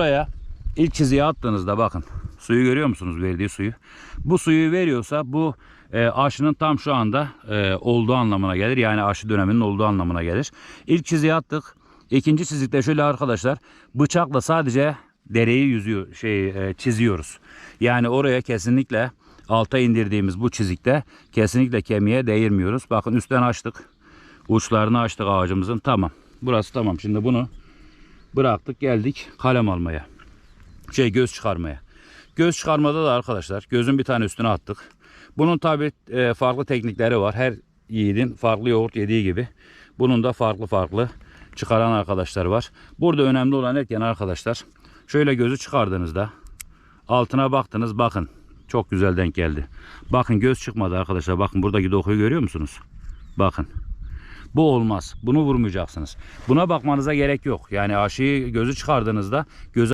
Buraya ilk çizgiye attığınızda bakın suyu görüyor musunuz verdiği suyu? Bu suyu veriyorsa bu e, aşının tam şu anda e, olduğu anlamına gelir. Yani aşı döneminin olduğu anlamına gelir. İlk çizgiye attık. İkinci çizikte şöyle arkadaşlar bıçakla sadece dereyi yüzüyor şey e, çiziyoruz. Yani oraya kesinlikle alta indirdiğimiz bu çizikte kesinlikle kemiğe değirmiyoruz. Bakın üstten açtık. Uçlarını açtık ağacımızın. Tamam. Burası tamam. Şimdi bunu bıraktık geldik kalem almaya. Şey göz çıkarmaya. Göz çıkarmada da arkadaşlar gözün bir tane üstüne attık. Bunun tabi farklı teknikleri var. Her yiğidin farklı yoğurt yediği gibi. Bunun da farklı farklı çıkaran arkadaşlar var. Burada önemli olan etken arkadaşlar. Şöyle gözü çıkardığınızda altına baktınız bakın. Çok güzel denk geldi. Bakın göz çıkmadı arkadaşlar. Bakın buradaki dokuyu görüyor musunuz? Bakın. Bu olmaz. Bunu vurmayacaksınız. Buna bakmanıza gerek yok. Yani aşıyı gözü çıkardığınızda gözü